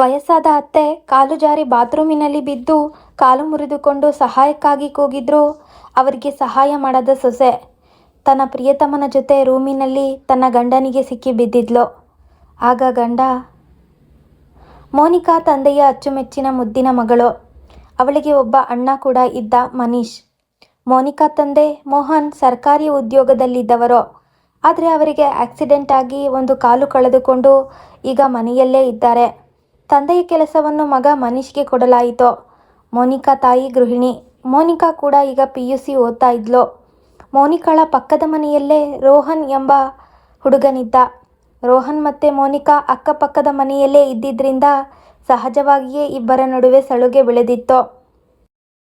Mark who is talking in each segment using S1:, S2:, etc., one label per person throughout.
S1: ವಯಸ್ಸಾದ ಅತ್ತೆ ಕಾಲು ಜಾರಿ ಬಾತ್ರೂಮಿನಲ್ಲಿ ಬಿದ್ದು ಕಾಲು ಮುರಿದುಕೊಂಡು ಸಹಾಯಕ್ಕಾಗಿ ಕೂಗಿದ್ರು. ಅವರಿಗೆ ಸಹಾಯ ಮಾಡದ ಸೊಸೆ. ತನ್ನ ಪ್ರಿಯತಮನ ಜೊತೆ ರೂಮಿನಲ್ಲಿ ತನ್ನ ಗಂಡನಿಗೆ ಸಿಕ್ಕಿ ಬಿದ್ದಿದ್ಲು. ಆಗ ಗಂಡ, ಮೋನಿಕಾ ತಂದೆಯ ಅಚ್ಚುಮೆಚ್ಚಿನ ಮುದ್ದಿನ ಮಗಳು. ಅವಳಿಗೆ ಒಬ್ಬ ಅಣ್ಣ ಕೂಡ ಇದ್ದ ಮನೀಶ್. ಮೋನಿಕಾ ತಂದೆ ಮೋಹನ್ ಸರ್ಕಾರಿ ಉದ್ಯೋಗದಲ್ಲಿದ್ದವರು. ಆದರೆ ಅವರಿಗೆ ಆಕ್ಸಿಡೆಂಟ್ ಆಗಿ ಒಂದು ಕಾಲು ಕಳೆದುಕೊಂಡು ಈಗ ಮನೆಯಲ್ಲೇ ಇದ್ದಾರೆ. ತಂದೆಯ ಕೆಲಸವನ್ನು ಮಗ ಮನೀಶ್ಗೆ ಕೊಡಲಾಯಿತು. ಮೋನಿಕಾ ತಾಯಿ ಗೃಹಿಣಿ. ಮೋನಿಕಾ ಕೂಡ ಈಗ ಪಿ ಯು ಸಿ ಓದ್ತಾ ಇದ್ಲು. ಮೋನಿಕಾಳ ಪಕ್ಕದ ಮನೆಯಲ್ಲೇ ರೋಹನ್ ಎಂಬ ಹುಡುಗನಿದ್ದ. ರೋಹನ್ ಮತ್ತು ಮೋನಿಕಾ ಅಕ್ಕಪಕ್ಕದ ಮನೆಯಲ್ಲೇ ಇದ್ದಿದ್ದರಿಂದ ಸಹಜವಾಗಿಯೇ ಇಬ್ಬರ ನಡುವೆ ಸಳುಗೆ ಬೆಳೆದಿತ್ತು.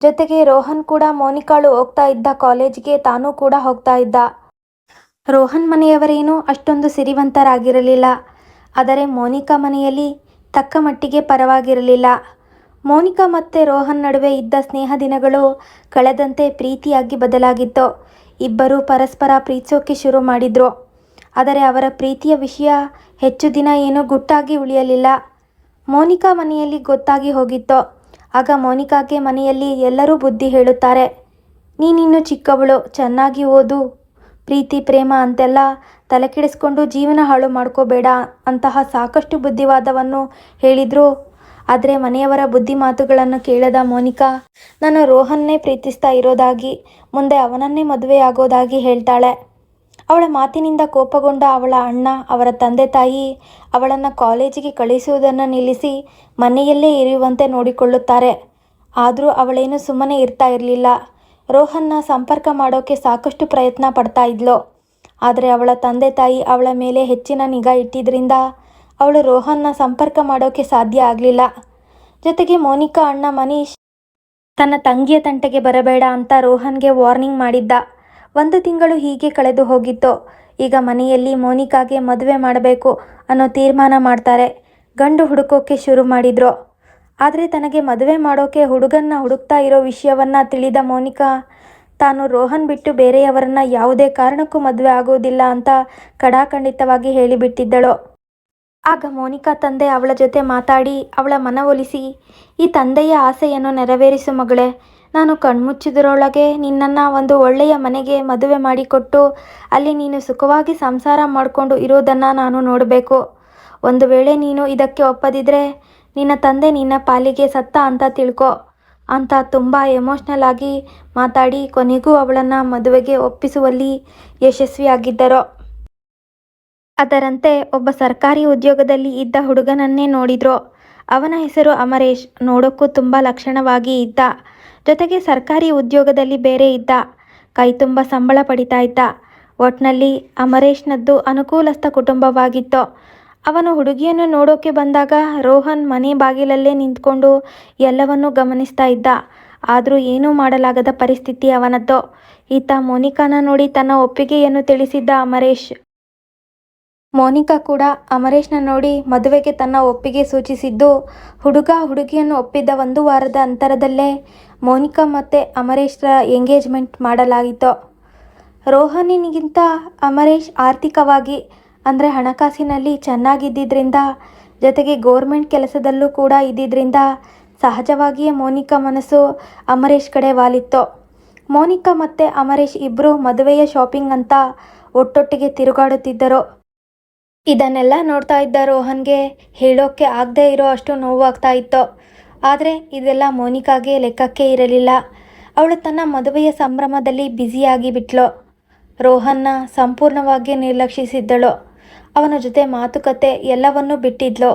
S1: ಜೊತೆಗೆ ರೋಹನ್ ಕೂಡ ಮೋನಿಕಾಳು ಹೋಗ್ತಾ ಇದ್ದ ಕಾಲೇಜಿಗೆ ತಾನೂ ಕೂಡ ಹೋಗ್ತಾ ಇದ್ದ. ರೋಹನ್ ಮನೆಯವರೇನೂ ಅಷ್ಟೊಂದು ಸಿರಿವಂತರಾಗಿರಲಿಲ್ಲ. ಆದರೆ ಮೋನಿಕಾ ಮನೆಯಲ್ಲಿ ತಕ್ಕ ಮಟ್ಟಿಗೆ ಪರವಾಗಿರಲಿಲ್ಲ. ಮೋನಿಕಾ ಮತ್ತು ರೋಹನ್ ನಡುವೆ ಇದ್ದ ಸ್ನೇಹ ದಿನಗಳು ಕಳೆದಂತೆ ಪ್ರೀತಿಯಾಗಿ ಬದಲಾಗಿತ್ತು. ಇಬ್ಬರೂ ಪರಸ್ಪರ ಪ್ರೀತಿಸೋಕೆ ಶುರು ಮಾಡಿದ್ರು. ಆದರೆ ಅವರ ಪ್ರೀತಿಯ ವಿಷಯ ಹೆಚ್ಚು ದಿನ ಏನೂ ಗುಟ್ಟಾಗಿ ಉಳಿಯಲಿಲ್ಲ. ಮೋನಿಕಾ ಮನೆಯಲ್ಲಿ ಗೊತ್ತಾಗಿ ಹೋಗಿತ್ತು. ಆಗ ಮೋನಿಕಾಗೆ ಮನೆಯಲ್ಲಿ ಎಲ್ಲರೂ ಬುದ್ಧಿ ಹೇಳುತ್ತಾರೆ, ನೀನಿನ್ನು ಚಿಕ್ಕವಳು, ಚೆನ್ನಾಗಿ ಓದು, ಪ್ರೀತಿ, ಪ್ರೇಮ ಅಂತೆಲ್ಲ ತಲೆ ಕೆಡಿಸ್ಕೊಂಡು ಜೀವನ ಹಾಳು ಮಾಡ್ಕೋಬೇಡ ಅಂತಹ ಸಾಕಷ್ಟು ಬುದ್ಧಿವಾದವನ್ನು ಹೇಳಿದ್ರು. ಆದರೆ ಮನೆಯವರ ಬುದ್ಧಿ ಮಾತುಗಳನ್ನು ಕೇಳದ ಮೋನಿಕಾ, ನಾನು ರೋಹನ್ನೇ ಪ್ರೀತಿಸ್ತಾ ಇರೋದಾಗಿ, ಮುಂದೆ ಅವನನ್ನೇ ಮದುವೆಯಾಗೋದಾಗಿ ಹೇಳ್ತಾಳೆ. ಅವಳ ಮಾತಿನಿಂದ ಕೋಪಗೊಂಡ ಅವಳ ಅಣ್ಣ, ಅವರ ತಂದೆ ತಾಯಿ ಅವಳನ್ನು ಕಾಲೇಜಿಗೆ ಕಳಿಸುವುದನ್ನು ನಿಲ್ಲಿಸಿ ಮನೆಯಲ್ಲೇ ಇರುವಂತೆ ನೋಡಿಕೊಳ್ಳುತ್ತಾರೆ. ಆದರೂ ಅವಳೇನು ಸುಮ್ಮನೆ ಇರ್ತಾ ಇರಲಿಲ್ಲ. ರೋಹನ್ನ ಸಂಪರ್ಕ ಮಾಡೋಕ್ಕೆ ಸಾಕಷ್ಟು ಪ್ರಯತ್ನ ಪಡ್ತಾ ಇದ್ಲು. ಆದರೆ ಅವಳ ತಂದೆ ತಾಯಿ ಅವಳ ಮೇಲೆ ಹೆಚ್ಚಿನ ನಿಗಾ ಇಟ್ಟಿದ್ದರಿಂದ ಅವಳು ರೋಹನ್ನ ಸಂಪರ್ಕ ಮಾಡೋಕೆ ಸಾಧ್ಯ ಆಗಲಿಲ್ಲ. ಜೊತೆಗೆ ಮೋನಿಕಾ ಅಣ್ಣ ಮನೀಶ್ ತನ್ನ ತಂಗಿಯ ತಂಟೆಗೆ ಬರಬೇಡ ಅಂತ ರೋಹನ್ಗೆ ವಾರ್ನಿಂಗ್ ಮಾಡಿದ್ದ. ಒಂದು ತಿಂಗಳು ಹೀಗೆ ಕಳೆದು ಹೋಗಿತ್ತು. ಈಗ ಮನೆಯಲ್ಲಿ ಮೋನಿಕಾಗೆ ಮದುವೆ ಮಾಡಬೇಕು ಅನ್ನೋ ತೀರ್ಮಾನ ಮಾಡ್ತಾರೆ. ಗಂಡು ಹುಡುಕೋಕೆ ಶುರು ಮಾಡಿದ್ರು. ಆದರೆ ತನಗೆ ಮದುವೆ ಮಾಡೋಕೆ ಹುಡುಗನ್ನ ಹುಡುಕ್ತಾ ಇರೋ ವಿಷಯವನ್ನು ತಿಳಿದ ಮೋನಿಕಾ ತಾನು ರೋಹನ್ ಬಿಟ್ಟು ಬೇರೆಯವರನ್ನ ಯಾವುದೇ ಕಾರಣಕ್ಕೂ ಮದುವೆ ಆಗೋದಿಲ್ಲ ಅಂತ ಕಡಾಖಂಡಿತವಾಗಿ ಹೇಳಿಬಿಟ್ಟಿದ್ದಳು. ಆಗ ಮೋನಿಕಾ ತಂದೆ ಅವಳ ಜೊತೆ ಮಾತಾಡಿ ಅವಳ ಮನವೊಲಿಸಿ ಈ ತಂದೆಯ ಆಸೆಯನ್ನು ನೆರವೇರಿಸು ಮಗಳೇ, ನಾನು ಕಣ್ಮುಚ್ಚಿದರೊಳಗೆ ನಿನ್ನನ್ನು ಒಂದು ಒಳ್ಳೆಯ ಮನೆಗೆ ಮದುವೆ ಮಾಡಿಕೊಟ್ಟು ಅಲ್ಲಿ ನೀನು ಸುಖವಾಗಿ ಸಂಸಾರ ಮಾಡಿಕೊಂಡು ಇರೋದನ್ನು ನಾನು ನೋಡಬೇಕು. ಒಂದು ವೇಳೆ ನೀನು ಇದಕ್ಕೆ ಒಪ್ಪದಿದ್ರೆ ನಿನ್ನ ತಂದೆ ನಿನ್ನ ಪಾಲಿಗೆ ಸತ್ತ ಅಂತ ತಿಳ್ಕೊ. ಅಂತ ತುಂಬ ಎಮೋಷ್ನಲ್ ಆಗಿ ಮಾತಾಡಿ ಕೊನೆಗೂ ಅವಳನ್ನು ಮದುವೆಗೆ ಒಪ್ಪಿಸುವಲ್ಲಿ ಯಶಸ್ವಿಯಾಗಿದ್ದರು. ಅದರಂತೆ ಒಬ್ಬ ಸರ್ಕಾರಿ ಉದ್ಯೋಗದಲ್ಲಿ ಇದ್ದ ಹುಡುಗನನ್ನೇ ನೋಡಿದ್ರು. ಅವನ ಹೆಸರು ಅಮರೇಶ್, ನೋಡೋಕ್ಕೂ ತುಂಬ ಲಕ್ಷಣವಾಗಿ ಇದ್ದ. ಜೊತೆಗೆ ಸರ್ಕಾರಿ ಉದ್ಯೋಗದಲ್ಲಿ ಬೇರೆ ಇದ್ದ. ಕೈ ತುಂಬ ಸಂಬಳ ಪಡಿತಾ ಇದ್ದ. ಒಟ್ನಲ್ಲಿ ಅಮರೇಶ್ನದ್ದು ಅನುಕೂಲಸ್ಥ ಕುಟುಂಬವಾಗಿತ್ತು. ಅವನು ಹುಡುಗಿಯನ್ನು ನೋಡೋಕೆ ಬಂದಾಗ ರೋಹನ್ ಮನೆ ಬಾಗಿಲಲ್ಲೇ ನಿಂತ್ಕೊಂಡು ಎಲ್ಲವನ್ನೂ ಗಮನಿಸ್ತಾ ಇದ್ದ. ಆದರೂ ಏನೂ ಮಾಡಲಾಗದ ಪರಿಸ್ಥಿತಿ ಅವನದ್ದು. ಈತ ಮೋನಿಕಾನ ನೋಡಿ ತನ್ನ ಒಪ್ಪಿಗೆಯನ್ನು ತಿಳಿಸಿದ್ದ ಅಮರೇಶ್. ಮೋನಿಕಾ ಕೂಡ ಅಮರೇಶ್ನ ನೋಡಿ ಮದುವೆಗೆ ತನ್ನ ಒಪ್ಪಿಗೆ ಸೂಚಿಸಿದ್ದು, ಹುಡುಗ ಹುಡುಗಿಯನ್ನು ಒಪ್ಪಿದ್ದ ಒಂದು ವಾರದ ಅಂತರದಲ್ಲೇ ಮೋನಿಕಾ ಮತ್ತು ಅಮರೇಶ್ರ ಎಂಗೇಜ್ಮೆಂಟ್ ಮಾಡಲಾಗಿತ್ತು. ರೋಹನಿಗಿಂತ ಅಮರೇಶ್ ಆರ್ಥಿಕವಾಗಿ ಅಂದರೆ ಹಣಕಾಸಿನಲ್ಲಿ ಚೆನ್ನಾಗಿದ್ದಿದ್ದರಿಂದ ಜೊತೆಗೆ ಗೋರ್ಮೆಂಟ್ ಕೆಲಸದಲ್ಲೂ ಕೂಡ ಇದ್ದಿದ್ದರಿಂದ ಸಹಜವಾಗಿಯೇ ಮೋನಿಕಾ ಮನಸ್ಸು ಅಮರೇಶ್ ಕಡೆ ವಾಲಿತ್ತು. ಮೋನಿಕಾ ಮತ್ತು ಅಮರೇಶ್ ಇಬ್ಬರು ಮದುವೆಯ ಶಾಪಿಂಗ್ ಅಂತ ಒಟ್ಟೊಟ್ಟಿಗೆ ತಿರುಗಾಡುತ್ತಿದ್ದರು. ಇದನ್ನೆಲ್ಲ ನೋಡ್ತಾ ಇದ್ದ ರೋಹನ್ಗೆ ಹೇಳೋಕ್ಕೆ ಆಗದೇ ಇರೋ ಅಷ್ಟು ನೋವಾಗ್ತಾ ಇತ್ತು. ಆದರೆ ಇದೆಲ್ಲ ಮೋನಿಕಾಗೆ ಲೆಕ್ಕಕ್ಕೆ ಇರಲಿಲ್ಲ. ಅವಳು ತನ್ನ ಮದುವೆಯ ಸಂಭ್ರಮದಲ್ಲಿ ಬ್ಯುಸಿಯಾಗಿ ಬಿಟ್ಲು ರೋಹನ್ನ ಸಂಪೂರ್ಣವಾಗಿ ನಿರ್ಲಕ್ಷಿಸಿದ್ದಳು. ಅವನ ಜೊತೆ ಮಾತುಕತೆ ಎಲ್ಲವನ್ನೂ ಬಿಟ್ಟಿದ್ಲು.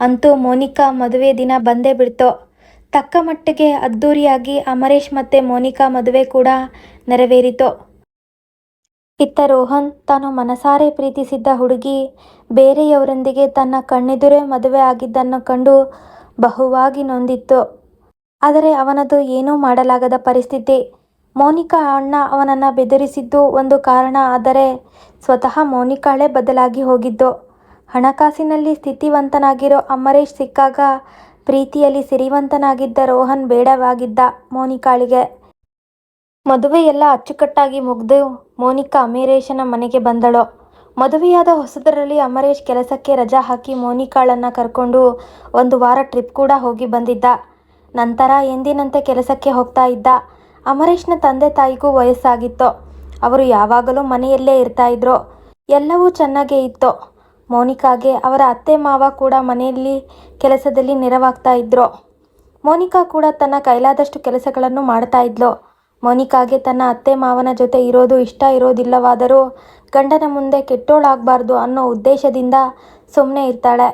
S1: ಅಂತೂ ಮೋನಿಕಾ ಮದುವೆ ದಿನ ಬಂದೇ ಬಿಡ್ತು. ತಕ್ಕ ಮಟ್ಟಿಗೆ ಅದ್ಧೂರಿಯಾಗಿ ಅಮರೇಶ್ ಮತ್ತು ಮೋನಿಕಾ ಮದುವೆ ಕೂಡ ನೆರವೇರಿತು. ಇತ್ತ ರೋಹನ್ ತಾನು ಮನಸಾರೆ ಪ್ರೀತಿಸಿದ್ದ ಹುಡುಗಿ, ಬೇರೆಯವರೊಂದಿಗೆ ತನ್ನ ಕಣ್ಣೆದುರೇ ಮದುವೆ ಆಗಿದ್ದನ್ನು ಕಂಡು ಬಹುವಾಗಿ ನೊಂದಿತ್ತು. ಆದರೆ ಅವನದು ಏನೂ ಮಾಡಲಾಗದ ಪರಿಸ್ಥಿತಿ. ಮೋನಿಕಾ ಅಣ್ಣ ಅವನನ್ನು ಬೆದರಿಸಿದ್ದು ಒಂದು ಕಾರಣ ಆದರೆ ಸ್ವತಃ ಮೋನಿಕಾಳೇ ಬದಲಾಗಿ ಹೋಗಿದ್ದು. ಹಣಕಾಸಿನಲ್ಲಿ ಸ್ಥಿತಿವಂತನಾಗಿರೋ ಅಮರೇಶ್ ಸಿಕ್ಕಾಗ ಪ್ರೀತಿಯಲ್ಲಿ ಸಿರಿವಂತನಾಗಿದ್ದ ರೋಹನ್ ಬೇಡವಾಗಿದ್ದ ಮೋನಿಕಾಳಿಗೆ. ಎಲ್ಲ ಅಚ್ಚುಕಟ್ಟಾಗಿ ಮುಗ್ದು ಮೋನಿಕಾ ಅಮರೇಶನ ಮನೆಗೆ ಬಂದಳು. ಮದುವೆಯಾದ ಹೊಸದರಲ್ಲಿ ಅಮರೇಶ್ ಕೆಲಸಕ್ಕೆ ರಜಾ ಹಾಕಿ ಮೋನಿಕಾಳನ್ನು ಕರ್ಕೊಂಡು ಒಂದು ವಾರ ಟ್ರಿಪ್ ಕೂಡ ಹೋಗಿ ಬಂದಿದ್ದ. ನಂತರ ಎಂದಿನಂತೆ ಕೆಲಸಕ್ಕೆ ಹೋಗ್ತಾ ಇದ್ದ. ಅಮರೇಶ್ನ ತಂದೆ ತಾಯಿಗೂ ವಯಸ್ಸಾಗಿತ್ತು. ಅವರು ಯಾವಾಗಲೂ ಮನೆಯಲ್ಲೇ ಇರ್ತಾ ಇದ್ರು. ಎಲ್ಲವೂ ಚೆನ್ನಾಗೇ ಇತ್ತು. ಮೋನಿಕಾಗೆ ಅವರ ಅತ್ತೆ ಮಾವ ಕೂಡ ಮನೆಯಲ್ಲಿ ಕೆಲಸದಲ್ಲಿ ನೆರವಾಗ್ತಾ ಇದ್ರು. ಮೋನಿಕಾ ಕೂಡ ತನ್ನ ಕೈಲಾದಷ್ಟು ಕೆಲಸಗಳನ್ನು ಮಾಡ್ತಾ ಇದ್ಲು. ಮೋನಿಕಾಗೆ ತನ್ನ ಅತ್ತೆ ಮಾವನ ಜೊತೆ ಇರೋದು ಇಷ್ಟ ಇರೋದಿಲ್ಲವಾದರೂ ಗಂಡನ ಮುಂದೆ ಕೆಟ್ಟೋಳಾಗಬಾರ್ದು ಅನ್ನೋ ಉದ್ದೇಶದಿಂದ ಸುಮ್ಮನೆ ಇರ್ತಾಳೆ.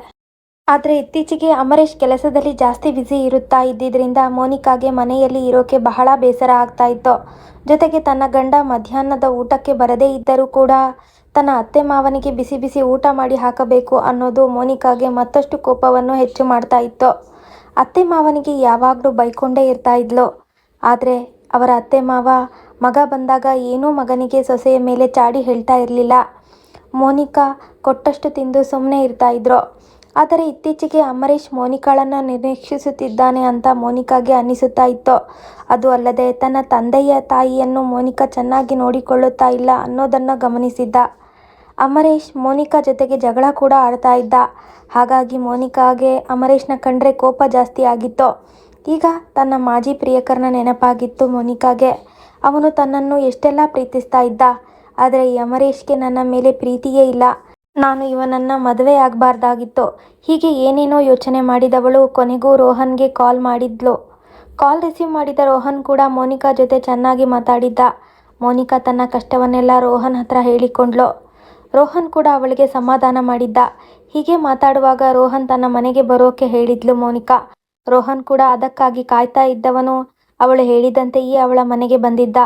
S1: ಆದರೆ ಇತ್ತೀಚೆಗೆ ಅಮರೇಶ್ ಕೆಲಸದಲ್ಲಿ ಜಾಸ್ತಿ ಬ್ಯುಸಿ ಇರುತ್ತಾ ಇದ್ದಿದ್ದರಿಂದ ಮೋನಿಕಾಗೆ ಮನೆಯಲ್ಲಿ ಇರೋಕೆ ಬಹಳ ಬೇಸರ ಆಗ್ತಾ ಇತ್ತು. ಜೊತೆಗೆ ತನ್ನ ಗಂಡ ಮಧ್ಯಾಹ್ನದ ಊಟಕ್ಕೆ ಬರದೇ ಇದ್ದರೂ ಕೂಡ ತನ್ನ ಅತ್ತೆ ಮಾವನಿಗೆ ಬಿಸಿ ಬಿಸಿ ಊಟ ಮಾಡಿ ಹಾಕಬೇಕು ಅನ್ನೋದು ಮೋನಿಕಾಗೆ ಮತ್ತಷ್ಟು ಕೋಪವನ್ನು ಹೆಚ್ಚು ಮಾಡ್ತಾ ಇತ್ತು. ಅತ್ತೆ ಮಾವನಿಗೆ ಯಾವಾಗಲೂ ಬೈಕೊಂಡೇ ಇರ್ತಾ ಇದ್ಲು. ಆದರೆ ಅವರ ಅತ್ತೆ ಮಾವ ಮಗ ಬಂದಾಗ ಏನೂ ಮಗನಿಗೆ ಸೊಸೆಯ ಮೇಲೆ ಚಾಡಿ ಹೇಳ್ತಾ ಇರಲಿಲ್ಲ. ಮೋನಿಕಾ ಕೊಟ್ಟಷ್ಟು ತಿಂದು ಸುಮ್ಮನೆ ಇರ್ತಾ ಇದ್ರು. ಆದರೆ ಇತ್ತೀಚೆಗೆ ಅಮರೇಶ್ ಮೋನಿಕಾಳನ್ನು ನಿರೀಕ್ಷಿಸುತ್ತಿದ್ದಾನೆ ಅಂತ ಮೋನಿಕಾಗೆ ಅನ್ನಿಸುತ್ತಾ ಇತ್ತು. ಅದು ಅಲ್ಲದೆ ತನ್ನ ತಂದೆಯ ತಾಯಿಯನ್ನು ಮೋನಿಕಾ ಚೆನ್ನಾಗಿ ನೋಡಿಕೊಳ್ಳುತ್ತಾ ಇಲ್ಲ ಅನ್ನೋದನ್ನು ಗಮನಿಸಿದ್ದ. ಅಮರೇಶ್ ಮೋನಿಕಾ ಜೊತೆಗೆ ಜಗಳ ಕೂಡ ಆಡ್ತಾ ಇದ್ದ. ಹಾಗಾಗಿ ಮೋನಿಕಾಗೆ ಅಮರೇಶ್ನ ಕಂಡ್ರೆ ಕೋಪ ಜಾಸ್ತಿ ಆಗಿತ್ತು. ಈಗ ತನ್ನ ಮಾಜಿ ಪ್ರಿಯಕರನ ನೆನಪಾಗಿತ್ತು ಮೋನಿಕಾಗೆ. ಅವನು ತನ್ನನ್ನು ಎಷ್ಟೆಲ್ಲ ಪ್ರೀತಿಸ್ತಾ ಇದ್ದ. ಆದರೆ ಈ ಅಮರೇಶ್ಗೆ ನನ್ನ ಮೇಲೆ ಪ್ರೀತಿಯೇ ಇಲ್ಲ. ನಾನು ಇವನನ್ನು ಮದುವೆ ಆಗಬಾರ್ದಾಗಿತ್ತು. ಹೀಗೆ ಏನೇನೋ ಯೋಚನೆ ಮಾಡಿದವಳು ಕೊನೆಗೂ ರೋಹನ್ಗೆ ಕಾಲ್ ಮಾಡಿದ್ಲು. ಕಾಲ್ ರಿಸೀವ್ ಮಾಡಿದ ರೋಹನ್ ಕೂಡ ಮೋನಿಕಾ ಜೊತೆ ಚೆನ್ನಾಗಿ ಮಾತಾಡಿದ್ದ. ಮೋನಿಕಾ ತನ್ನ ಕಷ್ಟವನ್ನೆಲ್ಲ ರೋಹನ್ ಹತ್ರ ಹೇಳಿಕೊಂಡ್ಳು. ರೋಹನ್ ಕೂಡ ಅವಳಿಗೆ ಸಮಾಧಾನ ಮಾಡಿದ್ದ. ಹೀಗೆ ಮಾತಾಡುವಾಗ ರೋಹನ್ ತನ್ನ ಮನೆಗೆ ಬರೋಕೆ ಹೇಳಿದ್ಲು ಮೋನಿಕಾ. ರೋಹನ್ ಕೂಡ ಅದಕ್ಕಾಗಿ ಕಾಯ್ತಾ ಇದ್ದವನು. ಅವಳು ಹೇಳಿದಂತೆಯೇ ಅವಳ ಮನೆಗೆ ಬಂದಿದ್ದ.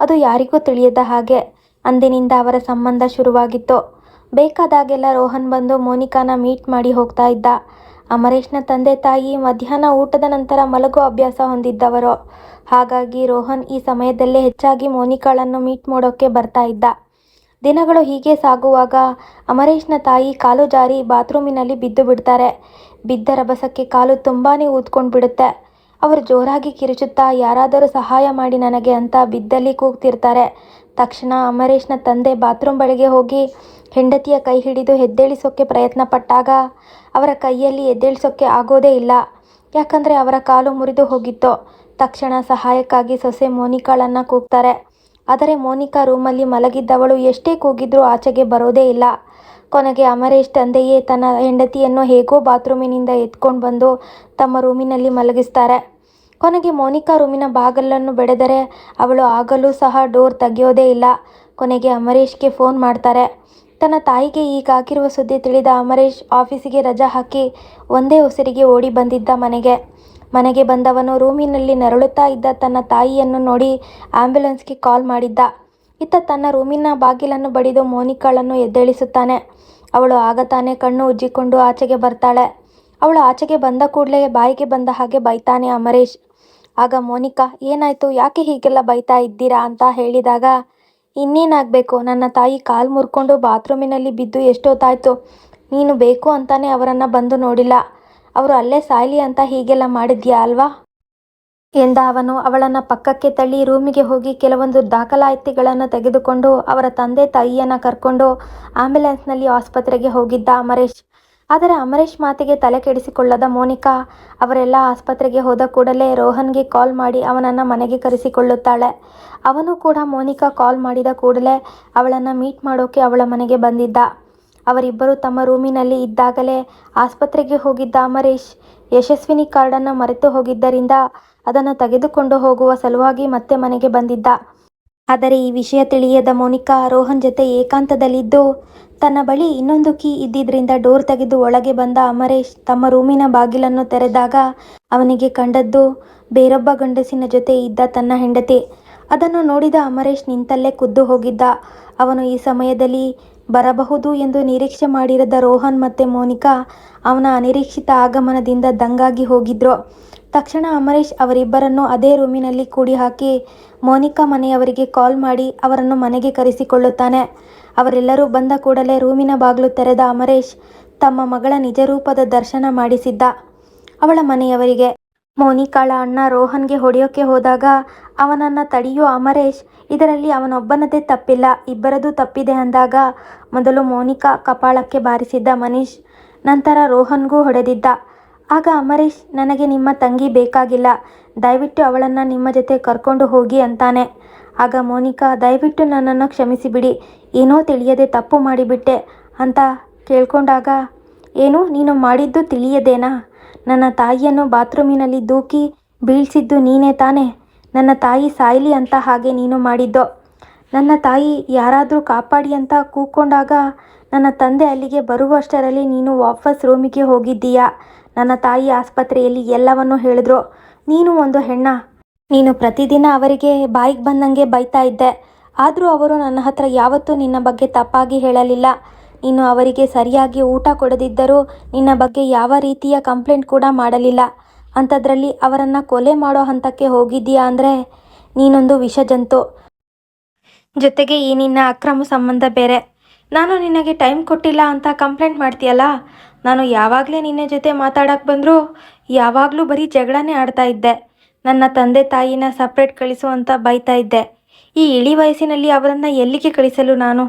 S1: ಅದು ಯಾರಿಗೂ ತಿಳಿಯದ ಹಾಗೆ ಅಂದಿನಿಂದ ಅವರ ಸಂಬಂಧ ಶುರುವಾಗಿತ್ತು. ಬೇಕಾದಾಗೆಲ್ಲ ರೋಹನ್ ಬಂದು ಮೋನಿಕಾನ ಮೀಟ್ ಮಾಡಿ ಹೋಗ್ತಾ ಇದ್ದ. ಅಮರೇಶ್ನ ತಂದೆ ತಾಯಿ ಮಧ್ಯಾಹ್ನ ಊಟದ ನಂತರ ಮಲಗೋ ಅಭ್ಯಾಸ ಹೊಂದಿದ್ದವರು. ಹಾಗಾಗಿ ರೋಹನ್ ಈ ಸಮಯದಲ್ಲೇ ಹೆಚ್ಚಾಗಿ ಮೋನಿಕಾಳನ್ನು ಮೀಟ್ ಮಾಡೋಕ್ಕೆ ಬರ್ತಾ ಇದ್ದ. ದಿನಗಳು ಹೀಗೆ ಸಾಗುವಾಗ ಅಮರೇಶ್ನ ತಾಯಿ ಕಾಲು ಜಾರಿ ಬಾತ್ರೂಮಿನಲ್ಲಿ ಬಿದ್ದು ಬಿಡ್ತಾರೆ. ಬಿದ್ದ ರಭಸಕ್ಕೆ ಕಾಲು ತುಂಬಾ ಊದ್ಕೊಂಡು ಬಿಡುತ್ತೆ. ಅವರು ಜೋರಾಗಿ ಕಿರುಚುತ್ತಾ ಯಾರಾದರೂ ಸಹಾಯ ಮಾಡಿ ನನಗೆ ಅಂತ ಬಿದ್ದಲ್ಲಿ ಕೂಗ್ತಿರ್ತಾರೆ. ತಕ್ಷಣ ಅಮರೇಶ್ನ ತಂದೆ ಬಾತ್ರೂಮ್ ಬಳಿಗೆ ಹೋಗಿ ಹೆಂಡತಿಯ ಕೈ ಹಿಡಿದು ಎದ್ದೇಳಿಸೋಕ್ಕೆ ಪ್ರಯತ್ನ ಪಟ್ಟಾಗ ಅವರ ಕೈಯಲ್ಲಿ ಎದ್ದೇಳಿಸೋಕ್ಕೆ ಆಗೋದೇ ಇಲ್ಲ. ಯಾಕಂದರೆ ಅವರ ಕಾಲು ಮುರಿದು ಹೋಗಿತ್ತು. ತಕ್ಷಣ ಸಹಾಯಕ್ಕಾಗಿ ಸೊಸೆ ಮೋನಿಕಾಳನ್ನು ಕೂಗ್ತಾರೆ. ಆದರೆ ಮೋನಿಕಾ ರೂಮಲ್ಲಿ ಮಲಗಿದ್ದವಳು ಎಷ್ಟೇ ಕೂಗಿದ್ರೂ ಆಚೆಗೆ ಬರೋದೇ ಇಲ್ಲ. ಕೊನೆಗೆ ಅಮರೇಶ್ ತಂದೆಯೇ ತನ್ನ ಹೆಂಡತಿಯನ್ನು ಹೇಗೋ ಬಾತ್ರೂಮಿನಿಂದ ಎತ್ಕೊಂಡು ಬಂದು ತಮ್ಮ ರೂಮಿನಲ್ಲಿ ಮಲಗಿಸ್ತಾರೆ. ಕೊನೆಗೆ ಮೋನಿಕಾ ರೂಮಿನ ಬಾಗಲನ್ನು ಬೆಳೆದರೆ ಅವಳು ಆಗಲೂ ಸಹ ಡೋರ್ ತೆಗೆಯೋದೇ ಇಲ್ಲ. ಕೊನೆಗೆ ಅಮರೇಶ್ಗೆ ಫೋನ್ ಮಾಡ್ತಾರೆ. ತನ್ನ ತಾಯಿಗೆ ಈಗಾಗಿರುವ ಸುದ್ದಿ ತಿಳಿದ ಅಮರೇಶ್ ಆಫೀಸಿಗೆ ರಜಾ ಹಾಕಿ ಒಂದೇ ಉಸಿರಿಗೆ ಓಡಿ ಬಂದಿದ್ದ ಮನೆಗೆ. ಮನೆಗೆ ಬಂದವನು ರೂಮಿನಲ್ಲಿ ನರಳುತ್ತಾ ಇದ್ದ ತನ್ನ ತಾಯಿಯನ್ನು ನೋಡಿ ಆಂಬ್ಯುಲೆನ್ಸ್ಗೆ ಕಾಲ್ ಮಾಡಿದ್ದ. ಇತ್ತ ತನ್ನ ರೂಮಿನ ಬಾಗಿಲನ್ನು ಬಡಿದು ಮೋನಿಕಾಳನ್ನು ಎದ್ದೇಳಿಸುತ್ತಾನೆ. ಅವಳು ಆಗ ತಾನೇ ಕಣ್ಣು ಉಜ್ಜಿಕೊಂಡು ಆಚೆಗೆ ಬರ್ತಾಳೆ. ಅವಳು ಆಚೆಗೆ ಬಂದ ಕೂಡಲೇ ಬಾಯಿಗೆ ಬಂದ ಹಾಗೆ ಬೈತಾನೆ ಅಮರೇಶ್. ಆಗ ಮೋನಿಕಾ, ಏನಾಯ್ತು? ಯಾಕೆ ಹೀಗೆಲ್ಲ ಬೈತಾ ಇದ್ದೀರಾ ಅಂತ ಹೇಳಿದಾಗ, ಇನ್ನೇನಾಗಬೇಕು? ನನ್ನ ತಾಯಿ ಕಾಲು ಮುರ್ಕೊಂಡು ಬಾತ್ರೂಮಿನಲ್ಲಿ ಬಿದ್ದು ಎಷ್ಟೊತ್ತಾಯ್ತು? ನೀನು ಬೇಕು ಅಂತಾನೆ ಅವರನ್ನು ಬಂದು ನೋಡಿಲ್ಲ. ಅವರು ಅಲ್ಲೇ ಸಾಯ್ಲಿ ಅಂತ ಹೀಗೆಲ್ಲ ಮಾಡಿದ್ಯಾ ಅಲ್ವಾ? ಎಂದ ಅವನು ಅವಳನ್ನು ಪಕ್ಕಕ್ಕೆ ತಳ್ಳಿ ರೂಮಿಗೆ ಹೋಗಿ ಕೆಲವೊಂದು ದಾಖಲಾತಿಗಳನ್ನು ತೆಗೆದುಕೊಂಡು ಅವರ ತಂದೆ ತಾಯಿಯನ್ನು ಕರ್ಕೊಂಡು ಆಂಬ್ಯುಲೆನ್ಸ್ನಲ್ಲಿ ಆಸ್ಪತ್ರೆಗೆ ಹೋಗಿದ್ದ ಅಮರೇಶ್. ಆದರೆ ಅಮರೇಶ್ ಮಾತಿಗೆ ತಲೆ ಕೆಡಿಸಿಕೊಳ್ಳದ ಮೋನಿಕಾ, ಅವರೆಲ್ಲ ಆಸ್ಪತ್ರೆಗೆ ಹೋದ ಕೂಡಲೇ ರೋಹನ್ಗೆ ಕಾಲ್ ಮಾಡಿ ಅವನನ್ನು ಮನೆಗೆ ಕರೆಸಿಕೊಳ್ಳುತ್ತಾಳೆ. ಅವನು ಕೂಡ ಮೋನಿಕಾ ಕಾಲ್ ಮಾಡಿದ ಕೂಡಲೇ ಅವಳನ್ನು ಮೀಟ್ ಮಾಡೋಕೆ ಅವಳ ಮನೆಗೆ ಬಂದಿದ್ದ. ಅವರಿಬ್ಬರು ತಮ್ಮ ರೂಮಿನಲ್ಲಿ ಇದ್ದಾಗಲೇ ಆಸ್ಪತ್ರೆಗೆ ಹೋಗಿದ್ದ ಅಮರೇಶ್ ಯಶಸ್ವಿನಿ ಕಾರ್ಡನ್ನು ಮರೆತು ಹೋಗಿದ್ದರಿಂದ ಅದನ್ನು ತೆಗೆದುಕೊಂಡು ಹೋಗುವ ಸಲುವಾಗಿ ಮತ್ತೆ ಮನೆಗೆ ಬಂದಿದ್ದ. ಆದರೆ ಈ ವಿಷಯ ತಿಳಿಯದ ಮೋನಿಕಾ ರೋಹನ್ ಜೊತೆ ಏಕಾಂತದಲ್ಲಿದ್ದು, ತನ್ನ ಬಳಿ ಇನ್ನೊಂದು ಕೀ ಇದ್ದಿದ್ರಿಂದ ಡೋರ್ ತೆಗೆದು ಒಳಗೆ ಬಂದ ಅಮರೇಶ್ ತಮ್ಮ ರೂಮಿನ ಬಾಗಿಲನ್ನು ತೆರೆದಾಗ ಅವನಿಗೆ ಕಂಡದ್ದು, ಬೇರೊಬ್ಬ ಗಂಡಸಿನ ಜೊತೆ ಇದ್ದ ತನ್ನ ಹೆಂಡತಿ. ಅದನ್ನು ನೋಡಿದ ಅಮರೇಶ್ ನಿಂತಲ್ಲೇ ಕುದ್ದು ಹೋಗಿದ್ದ. ಅವನು ಈ ಸಮಯದಲ್ಲಿ ಬರಬಹುದು ಎಂದು ನಿರೀಕ್ಷೆ ಮಾಡಿರದ ರೋಹನ್ ಮತ್ತು ಮೋನಿಕಾ ಅವನ ಅನಿರೀಕ್ಷಿತ ಆಗಮನದಿಂದ ದಂಗಾಗಿ ಹೋಗಿದ್ರು. ತಕ್ಷಣ ಅಮರೇಶ್ ಅವರಿಬ್ಬರನ್ನು ಅದೇ ರೂಮಿನಲ್ಲಿ ಕೂಡಿ ಹಾಕಿ ಮೋನಿಕಾ ಮನೆಯವರಿಗೆ ಕಾಲ್ ಮಾಡಿ ಅವರನ್ನು ಮನೆಗೆ ಕರೆಸಿಕೊಳ್ಳುತ್ತಾನೆ. ಅವರೆಲ್ಲರೂ ಬಂದ ಕೂಡಲೇ ರೂಮಿನ ಬಾಗಿಲು ತೆರೆದ ಅಮರೇಶ್ ತಮ್ಮ ಮಗಳ ನಿಜರೂಪದ ದರ್ಶನ ಮಾಡಿಸಿದ್ದ. ಅವಳ ಮನೆಯವರಿಗೆ, ಮೋನಿಕಾಳ ಅಣ್ಣ ರೋಹನ್ಗೆ ಹೊಡೆಯೋಕೆ ಹೋದಾಗ ಅವನನ್ನು ತಡೆಯೋ ಅಮರೇಶ್ ಇದರಲ್ಲಿ ಅವನೊಬ್ಬನದೇ ತಪ್ಪಿಲ್ಲ, ಇಬ್ಬರದು ತಪ್ಪಿದೆ ಅಂದಾಗ ಮೊದಲು ಮೋನಿಕಾ ಕಪಾಳಕ್ಕೆ ಬಾರಿಸಿದ್ದ ಮನೀಶ್, ನಂತರ ರೋಹನ್ಗೂ ಹೊಡೆದಿದ್ದ. ಆಗ ಅಮರೀಶ್, ನನಗೆ ನಿಮ್ಮ ತಂಗಿ ಬೇಕಾಗಿಲ್ಲ. ದಯವಿಟ್ಟು ಅವಳನ್ನು ನಿಮ್ಮ ಜೊತೆ ಕರ್ಕೊಂಡು ಹೋಗಿ ಅಂತಾನೆ. ಆಗ ಮೋನಿಕಾ, ದಯವಿಟ್ಟು ನನ್ನನ್ನು ಕ್ಷಮಿಸಿಬಿಡಿ. ಏನೋ ತಿಳಿಯದೆ ತಪ್ಪು ಮಾಡಿಬಿಟ್ಟೆ ಅಂತ ಕೇಳ್ಕೊಂಡಾಗ, ಏನು ನೀನು ಮಾಡಿದ್ದು ತಿಳಿಯದೇನಾ? ನನ್ನ ತಾಯಿಯನ್ನು ಬಾತ್ರೂಮಿನಲ್ಲಿ ದೂಕಿ ಬೀಳ್ಸಿದ್ದು ನೀನೇ ತಾನೆ? ನನ್ನ ತಾಯಿ ಸಾಯಲಿ ಅಂತ ಹಾಗೆ ನೀನು ಮಾಡಿದ್ದು? ನನ್ನ ತಾಯಿ ಯಾರಾದರೂ ಕಾಪಾಡಿ ಅಂತ ಕೂಕೊಂಡಾಗ, ನನ್ನ ತಂದೆ ಅಲ್ಲಿಗೆ ಬರುವಷ್ಟರಲ್ಲಿ ನೀನು ವಾಪಸ್ ರೂಮಿಗೆ ಹೋಗಿದ್ದೀಯಾ? ನನ್ನ ತಾಯಿ ಆಸ್ಪತ್ರೆಯಲ್ಲಿ ಎಲ್ಲವನ್ನೂ ಹೇಳಿದ್ರು. ನೀನು ಒಂದು ಹೆಣ್ಣ. ನೀನು ಪ್ರತಿದಿನ ಅವರಿಗೆ ಬಾಯಿಗೆ ಬಂದಂಗೆ ಬೈತಾ ಇದ್ದೆ. ಆದರೂ ಅವರು ನನ್ನ ಹತ್ರ ಯಾವತ್ತೂ ನಿನ್ನ ಬಗ್ಗೆ ತಪ್ಪಾಗಿ ಹೇಳಲಿಲ್ಲ. ನೀನು ಅವರಿಗೆ ಸರಿಯಾಗಿ ಊಟ ಕೊಡದಿದ್ದರೂ ನಿನ್ನ ಬಗ್ಗೆ ಯಾವ ರೀತಿಯ ಕಂಪ್ಲೇಂಟ್ ಕೂಡ ಮಾಡಲಿಲ್ಲ. ಅಂಥದ್ರಲ್ಲಿ ಅವರನ್ನು ಕೊಲೆ ಮಾಡೋ ಹಂತಕ್ಕೆ ಹೋಗಿದ್ದೀಯಾ ಅಂದರೆ ನೀನೊಂದು ವಿಷಜಂತು. ಜೊತೆಗೆ ಈ ನಿನ್ನ ಅಕ್ರಮ ಸಂಬಂಧ ಬೇರೆ. ನಾನು ನಿನಗೆ ಟೈಮ್ ಕೊಟ್ಟಿಲ್ಲ ಅಂತ ಕಂಪ್ಲೇಂಟ್ ಮಾಡ್ತೀಯಲ್ಲ? ನಾನು ಯಾವಾಗಲೇ ನಿನ್ನ ಜೊತೆ ಮಾತಾಡಕ್ಕೆ ಬಂದರೂ ಯಾವಾಗಲೂ ಬರೀ ಜಗಳನೇ ಆಡ್ತಾ ಇದ್ದೆ. ನನ್ನ ತಂದೆ ತಾಯಿನ ಸಪ್ರೇಟ್ ಕಳಿಸು ಅಂತ ಬೈತಾ ಇದ್ದೆ. ಈ ಇಳಿ ವಯಸ್ಸಿನಲ್ಲಿ ಅವರನ್ನು ಎಲ್ಲಿಗೆ ಕಳಿಸಲು ನಾನು?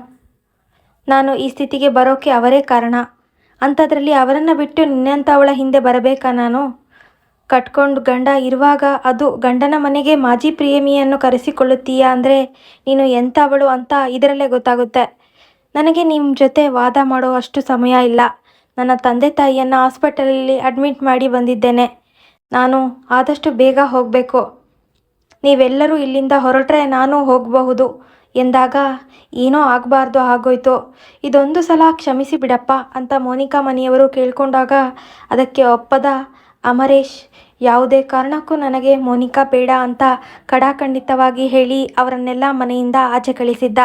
S1: ನಾನು ಈ ಸ್ಥಿತಿಗೆ ಬರೋಕ್ಕೆ ಅವರೇ ಕಾರಣ. ಅಂಥದ್ರಲ್ಲಿ ಅವರನ್ನು ಬಿಟ್ಟು ನಿನ್ನಂಥವಳ ಹಿಂದೆ ಬರಬೇಕಾ ನಾನು? ಕಟ್ಕೊಂಡು ಗಂಡ ಇರುವಾಗ ಅದು ಗಂಡನ ಮನೆಗೆ ಮಾಜಿ ಪ್ರೇಮಿಯನ್ನು ಕರೆಸಿಕೊಳ್ಳುತ್ತೀಯಾ ಅಂದರೆ ನೀನು ಎಂಥವಳು ಅಂತ ಇದರಲ್ಲೇ ಗೊತ್ತಾಗುತ್ತೆ. ನನಗೆ ನಿಮ್ಮ ಜೊತೆ ವಾದ ಮಾಡೋ ಅಷ್ಟು ಸಮಯ ಇಲ್ಲ. ನನ್ನ ತಂದೆ ತಾಯಿಯನ್ನು ಹಾಸ್ಪಿಟಲಲ್ಲಿ ಅಡ್ಮಿಟ್ ಮಾಡಿ ಬಂದಿದ್ದೇನೆ. ನಾನು ಆದಷ್ಟು ಬೇಗ ಹೋಗಬೇಕು. ನೀವೆಲ್ಲರೂ ಇಲ್ಲಿಂದ ಹೊರಟ್ರೆ ನಾನು ಹೋಗಬಹುದು. ಎಂದಾಗ ಏನೋ ಆಗಬಾರ್ದು ಆಗೋಯ್ತು. ಇದೊಂದು ಸಲ ಕ್ಷಮಿಸಿ ಬಿಡಪ್ಪ ಅಂತ ಮೋನಿಕಾ ಮನೆಯವರು ಕೇಳ್ಕೊಂಡಾಗ ಅದಕ್ಕೆ ಒಪ್ಪದ ಅಮರೇಶ್, ಯಾವುದೇ ಕಾರಣಕ್ಕೂ ನನಗೆ ಮೋನಿಕಾ ಬೇಡ ಅಂತ ಕಡಾಖಂಡಿತವಾಗಿ ಹೇಳಿ ಅವರನ್ನೆಲ್ಲ ಮನೆಯಿಂದ ಆಚೆ ಕಳಿಸಿದ್ದ.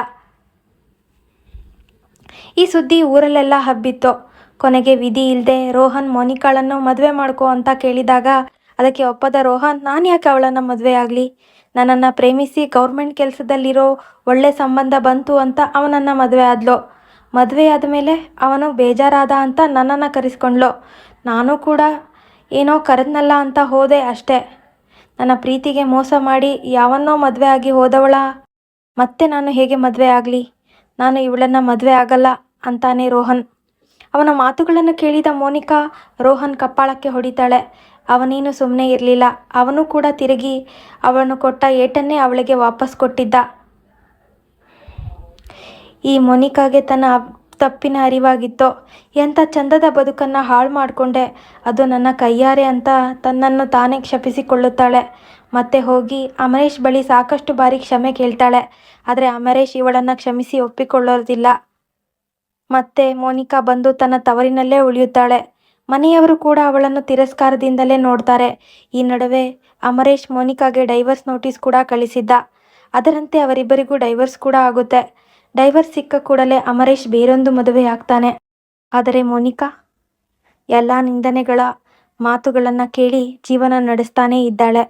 S1: ಈ ಸುದ್ದಿ ಊರಲ್ಲೆಲ್ಲ ಹಬ್ಬಿತ್ತು. ಕೊನೆಗೆ ವಿಧಿ ಇಲ್ಲದೆ ರೋಹನ್ ಮೋನಿಕಾಳನ್ನು ಮದುವೆ ಮಾಡ್ಕೋ ಅಂತ ಕೇಳಿದಾಗ, ಅದಕ್ಕೆ ಒಪ್ಪದ ರೋಹನ್? ನಾನು ಯಾಕೆ ಅವಳನ್ನು ಮದುವೆ ಆಗಲಿ? ನನ್ನನ್ನು ಪ್ರೇಮಿಸಿ ಗೌರ್ಮೆಂಟ್ ಕೆಲಸದಲ್ಲಿರೋ ಒಳ್ಳೆ ಸಂಬಂಧ ಬಂತು ಅಂತ ಅವನನ್ನು ಮದುವೆ ಆದ್ಲು. ಮದುವೆ ಆದ ಮೇಲೆ ಅವನು ಬೇಜಾರಾದ ಅಂತ ನನ್ನನ್ನು ಕರೆಸ್ಕೊಂಡ್ಲು. ನಾನು ಕೂಡ ಏನೋ ಕರೆದ್ನಲ್ಲ ಅಂತ ಹೋದೆ ಅಷ್ಟೇ. ನನ್ನ ಪ್ರೀತಿಗೆ ಮೋಸ ಮಾಡಿ ಯಾವನ್ನೋ ಮದುವೆ ಆಗಿ ಹೋದವಳ. ಮತ್ತೆ ನಾನು ಹೇಗೆ ಮದುವೆ ಆಗಲಿ? ನಾನು ಇವಳನ್ನು ಮದುವೆ ಆಗಲ್ಲ, ಅಂತಾನೆ ರೋಹನ್. ಅವನ ಮಾತುಗಳನ್ನು ಕೇಳಿದ ಮೋನಿಕಾ, ರೋಹನ್ ಕಪ್ಪಾಳಕ್ಕೆ ಹೊಡಿತಾಳೆ. ಅವನೇನು ಸುಮ್ಮನೆ ಇರಲಿಲ್ಲ. ಅವನು ಕೂಡ ತಿರುಗಿ ಅವನು ಕೊಟ್ಟ ಏಟನ್ನೇ ಅವಳಿಗೆ ವಾಪಸ್ ಕೊಟ್ಟಿದ್ದ. ಈ ಮೋನಿಕಾಗೆ ತನ್ನ ತಪ್ಪಿನ ಅರಿವಾಗಿತ್ತು. ಎಂಥ ಚಂದದ ಬದುಕನ್ನು ಹಾಳು ಮಾಡಿಕೊಂಡೆ. ಅದು ನನ್ನ ಕೈಯಾರೆ ಅಂತ ತನ್ನನ್ನು ತಾನೇ ಕ್ಷಪಿಸಿಕೊಳ್ಳುತ್ತಾಳೆ. ಮತ್ತೆ ಹೋಗಿ ಅಮರೇಶ್ ಬಳಿ ಸಾಕಷ್ಟು ಬಾರಿ ಕ್ಷಮೆ ಕೇಳ್ತಾಳೆ. ಆದರೆ ಅಮರೇಶ್ ಇವಳನ್ನು ಕ್ಷಮಿಸಿ ಒಪ್ಪಿಕೊಳ್ಳೋದಿಲ್ಲ. ಮತ್ತೆ ಮೋನಿಕಾ ಬಂದು ತನ್ನ ತವರಿನಲ್ಲೇ ಉಳಿಯುತ್ತಾಳೆ. ಮನೆಯವರು ಕೂಡ ಅವಳನ್ನು ತಿರಸ್ಕಾರದಿಂದಲೇ ನೋಡ್ತಾರೆ. ಈ ನಡುವೆ ಅಮರೇಶ್ ಮೋನಿಕಾಗೆ ಡೈವರ್ಸ್ ನೋಟಿಸ್ ಕೂಡ ಕಳಿಸಿದ್ದ. ಅದರಂತೆ ಅವರಿಬ್ಬರಿಗೂ ಡೈವರ್ಸ್ ಕೂಡ ಆಗುತ್ತೆ. ಡೈವರ್ಸ್ ಸಿಕ್ಕ ಕೂಡಲೇ ಅಮರೇಶ್ ಬೇರೊಂದು ಮದುವೆ ಆಗ್ತಾನೆ. ಆದರೆ ಮೋನಿಕಾ, ಎಲ್ಲ ನಿಂದನೆಗಳ ಮಾತುಗಳನ್ನು ಕೇಳಿ ಜೀವನ ನಡೆಸ್ತಾನೇ ಇದ್ದಾಳೆ.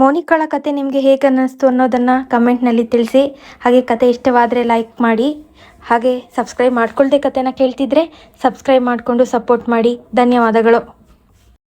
S1: ಮೋನಿಕಾಳ ಕತೆ ನಿಮಗೆ ಹೇಗೆ ಅನ್ನಿಸ್ತು ಅನ್ನೋದನ್ನು ಕಮೆಂಟ್ನಲ್ಲಿ ತಿಳಿಸಿ. ಹಾಗೆ ಕತೆ ಇಷ್ಟವಾದರೆ ಲೈಕ್ ಮಾಡಿ. ಹಾಗೆ ಸಬ್ಸ್ಕ್ರೈಬ್ ಮಾಡ್ಕೊಳ್ದೆ ಕತೆನ ಕೇಳ್ತಿದ್ರೆ ಸಬ್ಸ್ಕ್ರೈಬ್ ಮಾಡಿಕೊಂಡು ಸಪೋರ್ಟ್ ಮಾಡಿ. ಧನ್ಯವಾದಗಳು.